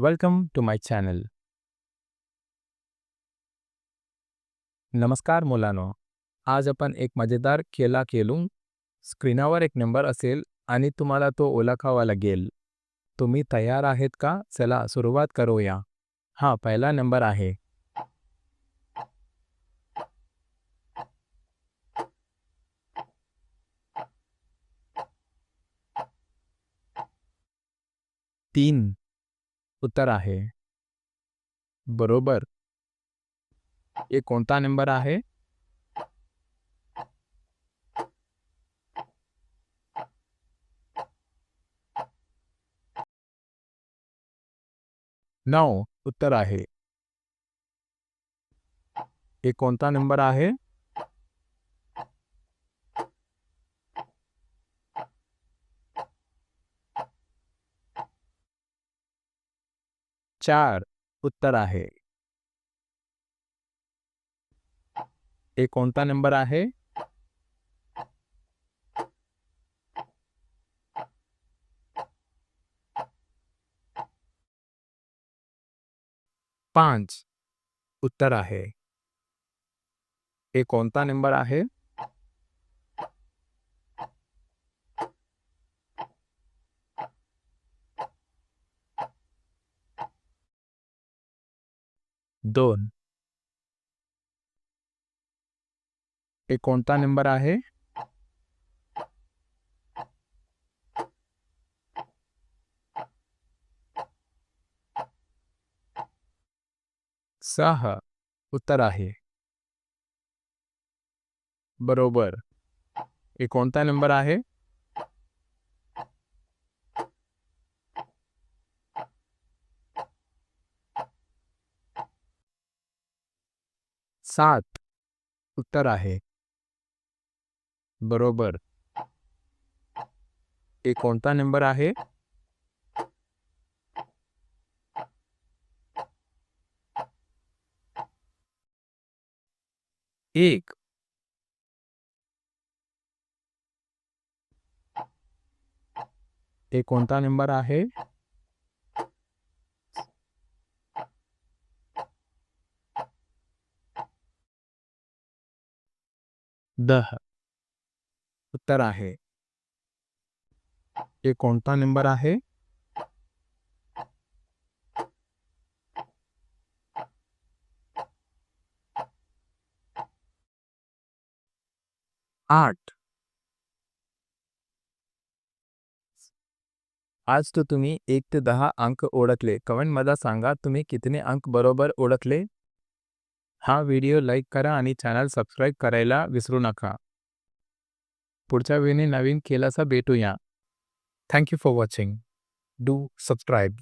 Welcome to my channel. नमस्कार मुलांनो, आज आपण एक मज़ेदार खेळा खेळू स्क्रीनावर एक नंबर असेल आणि तुम्हाला तो ओळखावा लागेल. तुम्ही तयार आहेत का? चला सुरुवात करूया. हा, पहिला नंबर आहे. तीन. उत्तर आहे. बरोबर. ये कोणता नंबर आहे? नौ उत्तर आहे. हे कोणता नंबर आहे? चार उत्तर आहे. हे कोणता नंबर आहे? पाच उत्तर आहे. हे कोणता नंबर आहे? दोन. हे कोणता नंबर आहे? सहा. उत्तर आहे. बरोबर. हे कोणता नंबर आहे? सात उत्तर आहे. बरोबर. हे कोणता नंबर आहे? एक. हे कोणता नंबर आहे? दह उत्तर आहे. हे कोणता नंबर आहे? आठ. आज तो तुम्ही एक ते दहा अंक ओळखले. कमेंट मला सांगा तुम्ही कितने अंक बरोबर ओळखले? हा वीडियो लाइक करा आणि चॅनल सबस्क्राईब करायला विसरू नका. पुढच्या वेळी नवीन केलासा भेटूया. Thank you for watching. Do subscribe.